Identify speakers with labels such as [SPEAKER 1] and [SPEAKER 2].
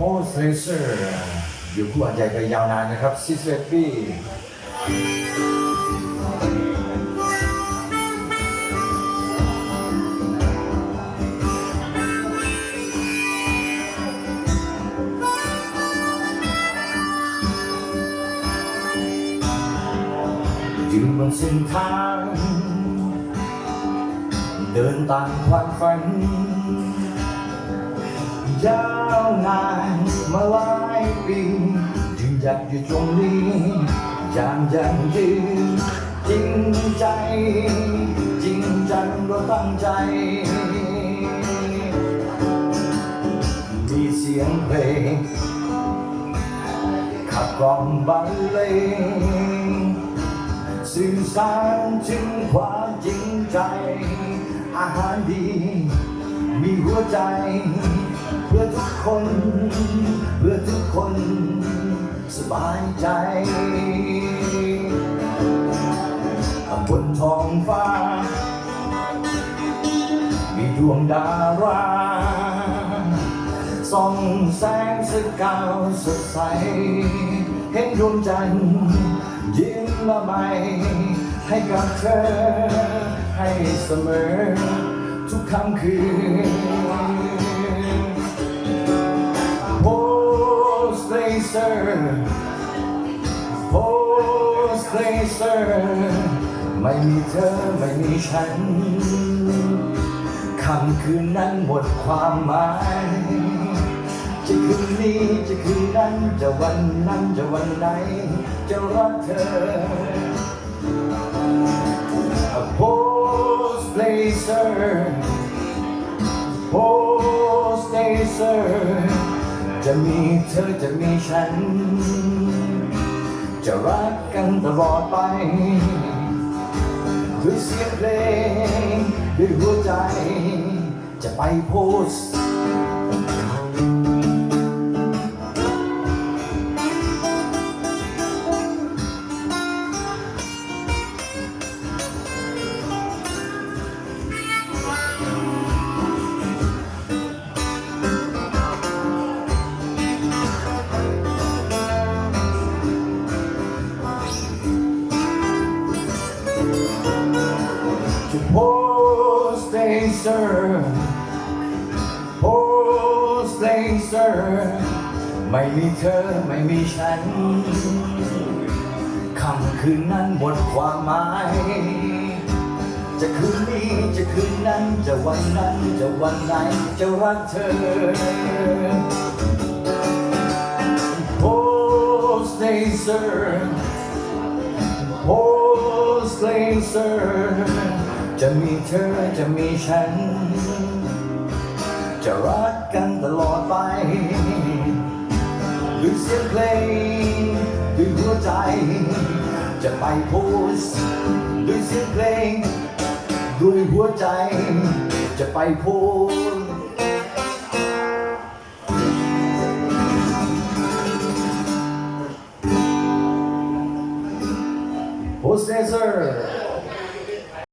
[SPEAKER 1] โพสเลเซอร์อยู่คู่อันใหญ่ไปยาวนานนะครับซิสเวปีอยู่บนเส้นทาง เดินตามความฝัน ยาวนานมาหลายปีจึงอยากอยู่ตรงนี้อย่างยั่งยืนจริงใจ จริงจังเราตั้งใจ มีเสียงเพลงขับกล่อมบรรเลงสื่อสารถึงความจริงใจ อาหารดี มีหัวใจ เพื่อทุกคน เพื่อทุกคนสบายใจบนท้องฟ้า มีดวงดาราส่องแสงสกาวสดใส เห็นดวงจันทร์ยิ้มละไมให้กับเธอ ให้เสมอ ทุกค่ำคืน laser Post laser ไม่มีเธอไม่มีฉันคำคืนนั้นหมดความหมายจะคืนนี้จะคืนนั้นจะวันนั้นจะวันไหน จะรักเธอ A post laser Post laser จะมีเธอจะมีฉัน จะรักกันตลอดไป ด้วยเสียงเพลง ด้วยหัวใจ จะไปโพส ต์ to post laser post laser ไม่มีเธอไม่มีฉันคำคืนนั้นหมดความหมาย จะคืนนี้จะคืนนั้นจะวันนั้นจะวันไหนจะรักเธอ post laser Post laser จะมีเธอจะมีฉัน จะรักกันตลอดไปด้วยเสียงเพลงด้วยหัวใจ จะไปโพสด้วยเสียงเพลงด้วยหัวใจ จะไปโพสโพสเซอร์